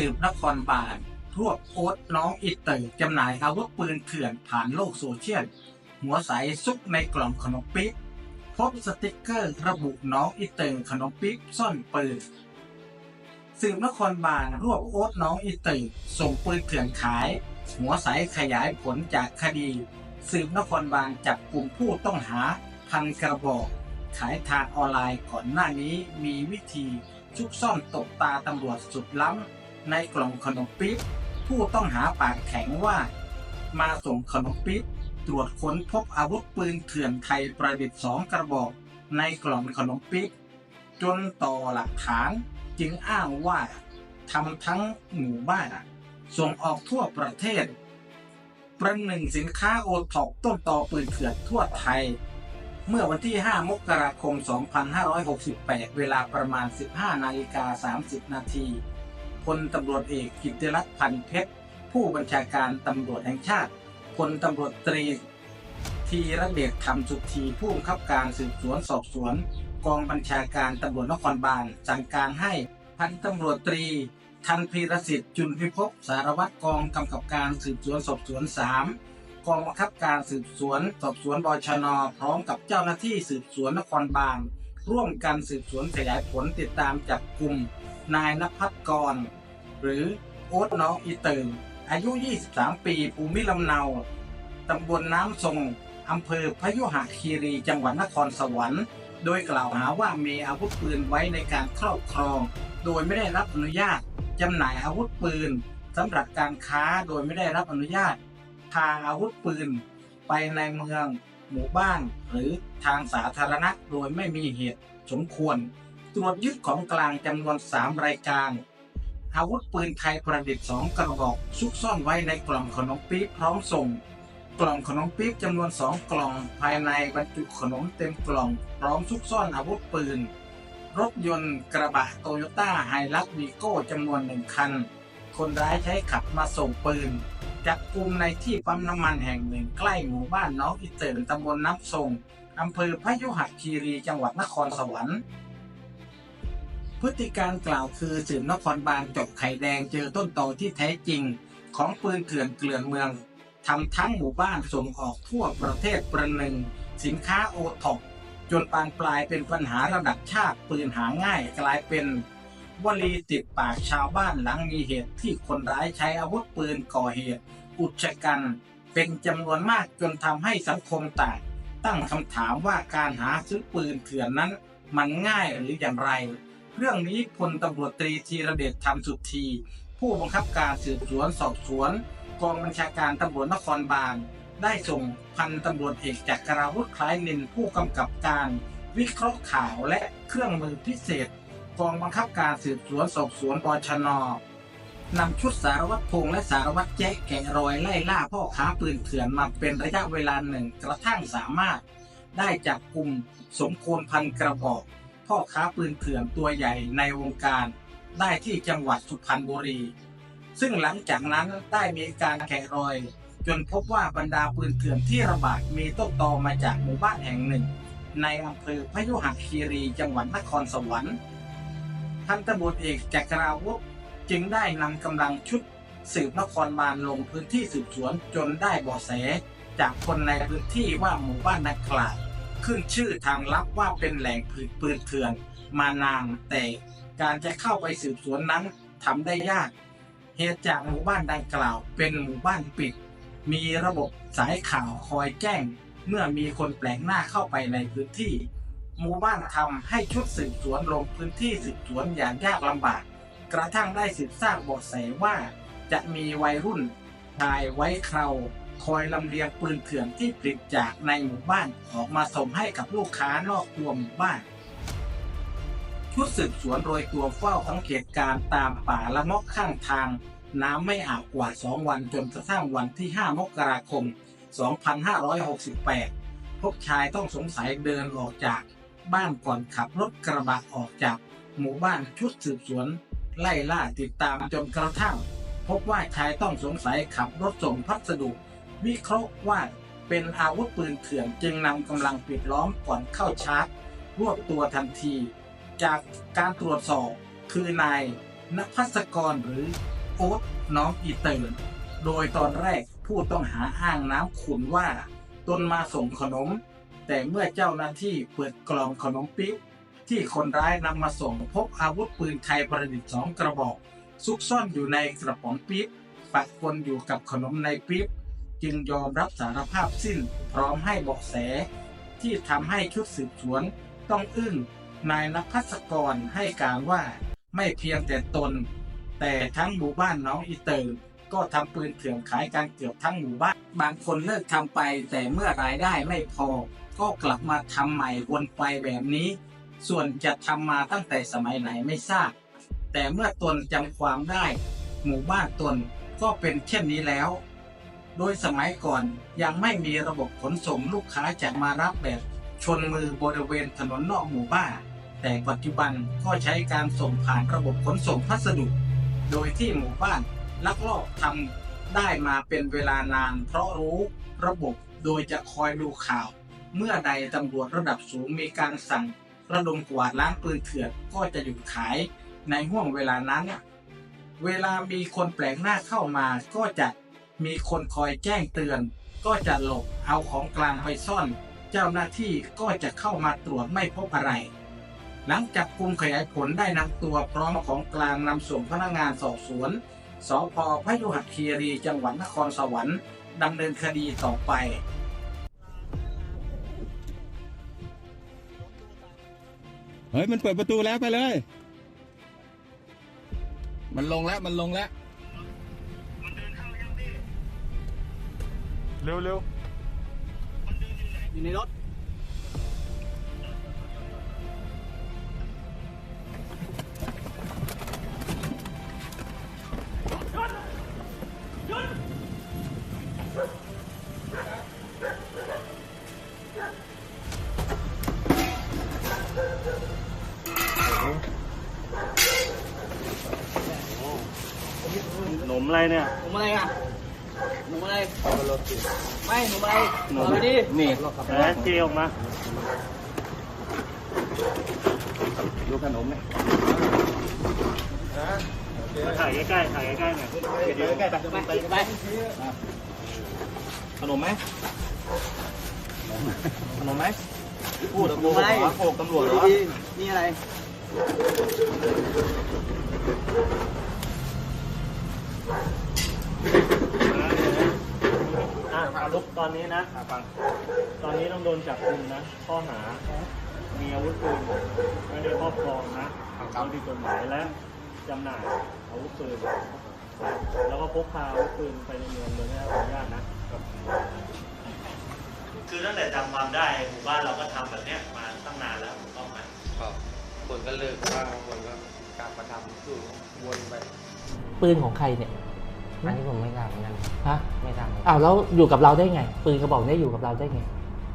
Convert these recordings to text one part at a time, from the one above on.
สืบนครบาลรวบโอ๊ตน้องอิเตอร์จำหน่ายอาวุธปืนเถื่อนผ่านโลกโซเชียล หัวใสซุกในกล่องขนมปิ๊บพบสติกเกอร์ระบุน้องอิเตอร์ขนมปิ๊บซ่อนปืนสืบนครบาลรวบโอ๊ตน้องอิเตอร์ส่งปืนเถื่อนขาย หัวใสขยายผลจากคดี สืบนครบาลจับกลุ่มผู้ต้องหาพันกระบอกขายทางออนไลน์ก่อนหน้านี้มีวิธีชุกซ่อนตกตาตำรวจสุดล้ำ ในกล่องขนมปิ๊บผู้ต้องหาปากแข็งว่า มาส่งขนมปิ๊บตรวจค้นพบอาวุธปืนเถื่อนไทยประดิษฐ์สองกระบอก ในกล่องขนมปิ๊บจนต่อหลักฐานจึงอ้างว่าทำทั้งหมู่บ้านส่งออกทั่วประเทศ ประหนึ่งสินค้าโอท็อปต้นต่อปืนเถื่อนทั่วไทย เมื่อวันที่ 5 มกราคม 2568 เวลาประมาณ 15 นาฬิกา 30 นาที พลตำรวจเอกกิติรัตน์พันเพชรผู้บัญชาการตำรวจแห่งชาติพลตำรวจตรีทีระเดชธรรมสุธีผู้บังคับการสืบสวนสอบสวน กองบัญชาการตำรวจนครบาลสั่งการให้พันตำรวจตรีทันพีรสิทธิ์จุนพิภพสารวัตรกองกำกับการสืบสวนสอบสวน 3 กองบังคับการสืบสวน สอบสวนบชน พร้อมกับเจ้าหน้าที่สืบสวนนครบาลร่วมกันสืบสวนขยายผลติดตามจับกลุ่ม นายนภัสกร หรือโอ๊ตน้องอีเติงอายุ 23 ปี ภูมิลำเนา ตำบลน้ำทรงอำเภอพยุหคีรี จังหวัดนครสวรรค์ โดยกล่าวหาว่ามีอาวุธปืนไว้ในการครอบครอง โดยไม่ได้รับอนุญาต จำหน่ายอาวุธปืนสำหรับการค้าโดยไม่ได้รับอนุญาต พาอาวุธปืน ไปในเมือง หมู่บ้าน หรือทางสาธารณะโดยไม่มีเหตุสมควร ตรวจยึดของกลางจำนวน 3 รายการ อาวุธปืนไทยประดิษฐ์2กระบอกซุกซ่อนไว้ในกล่องขนมปี๊บพร้อมส่ง กล่องขนมปี๊บจำนวน 2 กล่อง ภายในบรรจุขนมเต็มกล่อง พร้อมซุกซ่อนอาวุธปืน รถยนต์กระบะโตโยต้าไฮลักวีโก้จำนวนหนึ่งคัน คนร้ายใช้ขับมาส่งปืนจับกลุ่มในที่ปั๊มน้ำมันแห่งหนึ่งใกล้หมู่บ้านน้องอิเติร์นตำบลน้ำทรงอำเภอพยุหคีรีจังหวัดนครสวรรค์ พฤติการกล่าวคือสืบนครบาลจบไข่แดงเจอต้นตอที่แท้จริง ของปืนเถื่อนเกลื่อนเมืองทำทั้งหมู่บ้านส่งออกทั่วประเทศประหนึ่ง สินค้าโอท็อปจนปานปลายเป็นปัญหาระดับชาติปืนหาง่ายกลายเป็นวลีติดปากชาวบ้านหลังมีเหตุที่คนร้ายใช้อาวุธปืนก่อเหตุ อุกชะกัน เป็นจำนวนมากจนทำให้สังคมต่างตั้งคำถามว่าการหาซื้อปืนเถื่อนนั้นมันง่ายหรืออย่างไร เรื่องนี้พลตำรวจตรีธีรเดชธรรมสุธีผู้บังคับการสืบสวนสอบสวน กองบัญชาการตำรวจนครบาล ได้ส่งพันตำรวจเอกจักราวุธคล้ายนินผู้กำกับการ วิเคราะห์ข่าวและเครื่องมือพิเศษ กองบังคับการสืบสวนสอบสวนบชนนำชุดสารวัตรพงษ์และสารวัตรแจ๊กแกะรอยไล่ล่าพ่อค้าปืนเถื่อนมาเป็นระยะเวลาหนึ่งกระทั่งสามารถ ได้จับกลุ่มสมควรพันกระบอก พ่อค้าปืนเถื่อนตัวใหญ่ในวงการ ได้ที่จังหวัดสุพรรณบุรี ซึ่งหลังจากนั้นได้มีการแกะรอย จนพบว่าบรรดาปืนเถื่อนที่ระบาดมีต้นตอมาจากหมู่บ้านแห่งหนึ่ง ในอำเภอพยุหคีรีจังหวัดนครสวรรค์พันตำรวจเอกจักราวุธจึงได้นำกำลังชุดสืบนครบาลลงพื้นที่สืบสวนจนได้เบาะแส จากคนในพื้นที่ว่าหมู่บ้านนักกล่าว ขึ้นชื่อทางลับว่าเป็นแหล่งผลิตปืนเถื่อนมานานแต่การจะเข้าไปสืบสวนนั้นทำได้ยาก เหตุจากหมู่บ้านดังกล่าว เป็นหมู่บ้านปิด มีระบบสายข่าวคอยแจ้ง เมื่อมีคนแปลกหน้าเข้าไปในพื้นที่ หมู่บ้านทำให้ชุดสืบสวนลงพื้นที่สืบสวนอย่างยากลำบาก กระทั่งได้สืบทราบเบาะแสว่า จะมีวัยรุ่นชายไว้คราว คอยลำเลียงปืนเถื่อนที่ผลิตจากในหมู่บ้านออกมาส่งให้กับลูกค้านอกตัวหมู่บ้าน ชุดสืบสวนโรยตัวเฝ้าสังเกตการณ์ตามป่าละมอกข้างทาง น้ำไม่อาบกว่า 2 วันจนกระทั่งวันที่ 5 มกราคม 2568 พบชายต้องสงสัยเดินออกจากบ้านก่อนขับรถกระบะออกจากหมู่บ้านชุดสืบสวน ไล่ล่าติดตามจนกระทั่ง พบว่าชายต้องสงสัยขับรถส่งพัสดุ วิเคราะห์ว่าเป็นอาวุธปืนเถื่อนจึงนำกำลังปิดล้อมก่อนเข้าชาร์จ รวบตัวทันที จากการตรวจสอบคือนายนภัสกรหรือโอ๊ตน้องอีเติร์นโดยตอนแรกผู้ต้องหาอ้างน้ำขุนว่า ตนมาส่งขนม แต่เมื่อเจ้าหน้าที่เปิดกล่องขนมปิ๊บที่คนร้ายนำมาส่งพบอาวุธปืนไทยประดิษฐ์สองกระบอก ซุกซ่อนอยู่ในกระป๋องปิ๊บปะปนอยู่กับขนมในปิ๊บ จึงยอมรับสารภาพสิ้นพร้อมให้เบาะแส ที่ทำให้ชุดสืบสวนต้องอึ้งนายนภัสกรให้การว่าไม่เพียงแต่ตน แต่ทั้งหมู่บ้านน้องอีเตอร์ก็ทำปืนเถื่อนขายกันเกือบทั้งหมู่บ้าน บางคนเลิกทำไปแต่เมื่อรายได้ไม่พอ ก็กลับมาทำใหม่วนไปแบบนี้ ส่วนจะทำมาตั้งแต่สมัยไหนไม่ทราบ แต่เมื่อตนจำความได้ หมู่บ้านตนก็เป็นเช่นนี้แล้ว โดยสมัยก่อนยังไม่มีระบบขนส่งลูกค้าจะมารับแบบชนมือบริเวณถนนนอกหมู่บ้าน แต่ปัจจุบันก็ใช้การส่งผ่านระบบขนส่งพัสดุ โดยที่หมู่บ้านลักลอบทำได้มาเป็นเวลานาน เพราะรู้ระบบโดยจะคอยดูข่าว เมื่อใดตำรวจระดับสูงมีการสั่งระดมกวาดล้างปืนเถื่อนก็จะหยุดขายในห่วงเวลานั้น เวลามีคนแปลกหน้าเข้ามาก็จะ มีคนคอยแจ้งเตือน ก็จะหลบเอาของกลางไปซ่อน เจ้าหน้าที่ก็จะเข้ามาตรวจไม่พบอะไร หลังจับกลุ่มขยายผลได้นำตัวพร้อมของกลางนำส่งพนักงานสอบสวนสพพยุหคีรีจังหวัดนครสวรรค์ดำเนินคดีต่อไปเฮ้ยมันเปิดประตูแล้วไปเลย มันลงแล้ว มันลงแล้ว เร็วเร็วอยู่ในรถหนมอะไรเนี่ยหนุ่มอะไรอะ หนุ่มอะไรไม่หนุ่มอะไรเอาไปดินี่แหมเจออกมาดูขนมไหมถ่ายใกล้ๆถ่ายใกล้ๆหน่อยเดี๋ยวใกล้ไปไปไปขนมไหมขนมไหมพูดกับหกูนุ่มอะไรเหรอโขกตำรวจเหรอดีๆนี่อะไร อะ ลุกตอนนี้นะตอนนี้ต้องโดนจับกุมนะ ข้อหา มีอาวุธปืนไม่ได้ครอบครองนะทำผิดกฎหมายและจำหน่ายอาวุธปืน แล้วก็พกพาอาวุธปืนไปในเมืองโดยไม่ได้รับอนุญาตนะ คือตั้งแต่จำความได้หมู่บ้านเราก็ทำแบบเนี้ยมาตั้งนานแล้วถูกต้องไหมครับคนก็เลิกบ้างคนก็กลับมาทำคือวนไป ปืนของใครเนี่ย อันนี้ผมไม่ทราบเหมือนกันฮะไม่ทราบเหมือนกันอ้าวแล้วอยู่กับเราได้ไง ปืนกระบอกเนี้อยู่กับเราได้ไง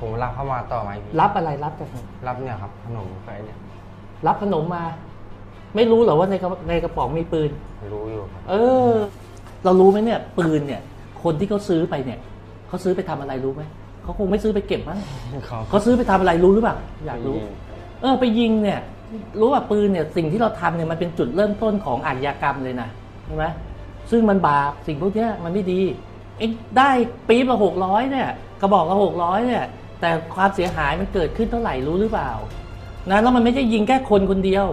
ผมรับเข้ามาต่อไหมพี่รับอะไรรับจากไหนรับเนี่ยครับขนมไปเนี่ยรับขนมมา ไม่รู้เหรอว่าในกระในกระป๋องมีปืน รู้อยู่ครับเออ เรารู้ไหมเนี่ย ปืนเนี่ย คนที่เขาซื้อไปเนี่ยเขาซื้อไปทำอะไรรู้ไหมเขาคงไม่ซื้อไปเก็บมั้งเขาเขาซื้อไปทำอะไรรู้หรือเปล่าอยากรู้ เออ ไปยิงเนี่ย รู้ว่าปืนเนี่ย สิ่งที่เราทำเนี่ยมันเป็นจุดเริ่มต้นของอาชญากรรมเลยนะใช่ไหม ซึ่งมันบาปสิ่งพวกเนี้ยมันไม่ดีเอ็งได้ปี๊บละหกร้อยเนี่ยกระบอกละหกร้อยเนี่ย แต่ความเสียหายมันเกิดขึ้นเท่าไหร่รู้หรือเปล่านะแล้วมันไม่ใช่ยิงแค่คนคนเดียว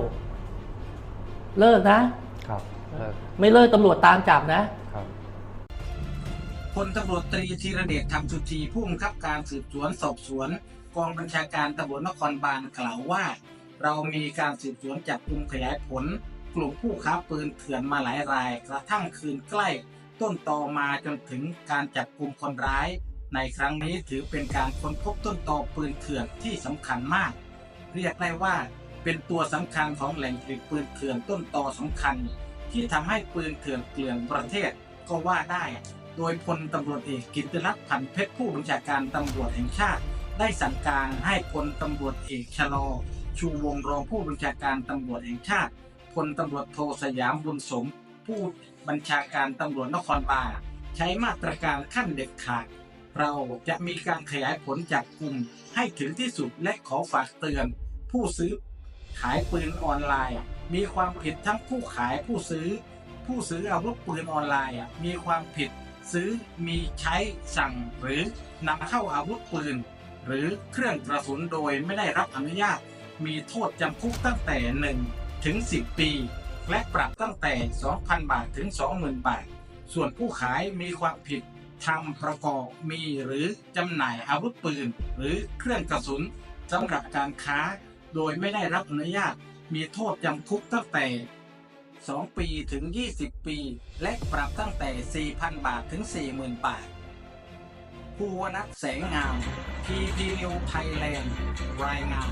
เลิกนะครับเลิกไม่เลิกตำรวจตามจับนะครับพลตำรวจตรีธีรเดชธรรมสุธีผู้บังคับการสืบสวนสอบสวน กองบัญชาการตำรวจนครบาลกล่าวว่า เรามีการสืบสวนจับกลุ่มขยายผล กลุ่มผู้ค้าปืนเถื่อนมาหลายราย กระทั่งคืนใกล้ ต้นตอมาจนถึงการจับกลุ่มคนร้าย ในครั้งนี้ถือเป็นการค้นพบต้นตอปืนเถื่อนที่สำคัญมาก เรียกได้ว่าเป็นตัวสำคัญของแหล่งผลิตปืนเถื่อนต้นตอสำคัญ ที่ทำให้ปืนเถื่อนเกลื่อนประเทศก็ว่าได้ โดยพลตำรวจเอกกิตติรัตน์พันเพชรผู้บัญชาการตำรวจแห่งชาติ ได้สั่งการให้พลตำรวจเอกชะลอ ชูวงรองผู้บัญชาการตำรวจแห่งชาติ พลตำรวจโทสยามบุญสม ผู้บัญชาการตำรวจนครบาลใช้มาตรการขั้นเด็ดขาด เราจะมีการขยายผลจับกลุ่มให้ถึงที่สุดและขอฝากเตือน ผู้ซื้อขายปืนออนไลน์ มีความผิดทั้งผู้ขายผู้ซื้อ ผู้ซื้ออาวุธปืนออนไลน์มีความผิดซื้อมีใช้สั่งหรือนำเข้าอาวุธปืน หรือเครื่องกระสุนโดยไม่ได้รับอนุญาต มีโทษจำคุกตั้งแต่1 ถึง 10 ปี และปรับตั้งแต่ 2,000 บาทถึง 20,000 บาท ส่วนผู้ขายมีความผิดทำประกอบมีหรือจำหน่ายอาวุธปืน หรือเครื่องกระสุนสำหรับการค้า โดยไม่ได้รับอนุญาต มีโทษจำคุกตั้งแต่ 2 ปีถึง 20 ปี และปรับตั้งแต่ 4,000 บาทถึง 40,000 บาทภูวนัทแสงงาม PP New Thailand รายงาน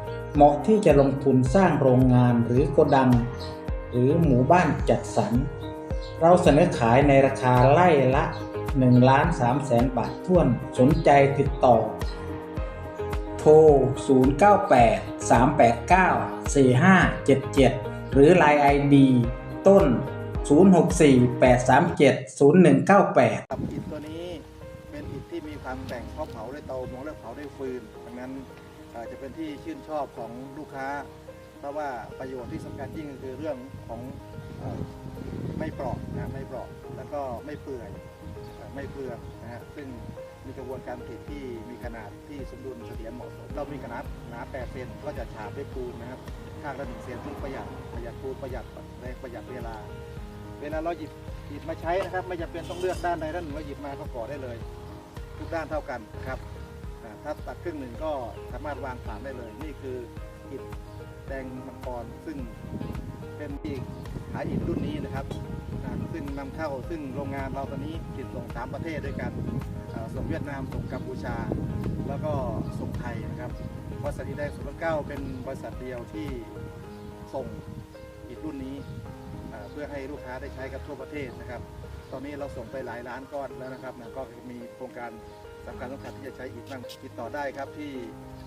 เหมาะที่จะลงทุนสร้างโรงงานหรือโกดัง หรือหมู่บ้านจัดสรร เราเสนอขายในราคาไล่ละ1ล้าน3แสนบาทท้วนสนใจติดต่อ โทร 098 389 4577 หรือ Line ID ต้น 064 837 0198ครับอิฐตัวนี้เป็นอิฐที่มีความแกร่งเพราะเผาด้วยเตาหมงและเผาด้วยฟืนดังนั้น จะเป็นที่ชื่นชอบของลูกค้า เพราะว่าประโยชน์ที่สำคัญยิ่งก็คือเรื่องของอไม่เปราะนะไม่เปราะแล้วก็ไม่เปื่อยไม่เปลืองนะฮะซึ่งมีกระบวนการผลิตที่มีขนาดที่สมดุลเสถียรเหมาะสมเรามีขนาดหนา8เซนก็จะฉาบด้วยปูนนะครับข้างละหนึ่งเซนซึ่งประหยัดประหยัดปูนประหยัดแรงประหยัดเวลา เวลาเราหยิบหยิบมาใช้นะครับ ไม่จำเป็นต้องเลือกด้านใดด้านหนึ่งเราหยิบมาก็ก่อได้เลย ทุกด้านเท่ากันนะครับ ถ้าตัดครึ่งหนึ่งก็สามารถวางผ่านได้เลย นี่คืออิฐแดงมังกรซึ่งเป็นอีกขายอิฐรุ่นนี้นะครับซึ่งนำเข้าซึ่งโรงงานเราตอนนี้ผลิตส่งสามประเทศด้วยกันส่งเวียดนามส่งกัมพูชา แล้วก็ส่งไทยนะครับบริษัทอีแดงสุรเก้าเป็นบริษัทเดียวที่ส่งอิฐรุ่นนี้เพื่อให้ลูกค้าได้ใช้กับทั่วประเทศนะครับ ตอนนี้เราส่งไปหลายล้านก้อนแล้วนะครับนะก็มีโครงการ สำคัญสำคัญที่จะใช้อีกบ้างติดต่อได้ครับที่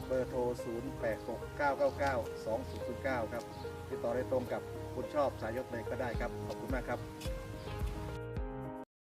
เบอร์โทร 0 8 6 9 9 9 2 0 0 9 ครับ ติดต่อได้ตรงกับคุณชอบสายยศเลยก็ได้ครับ ขอบคุณมากครับ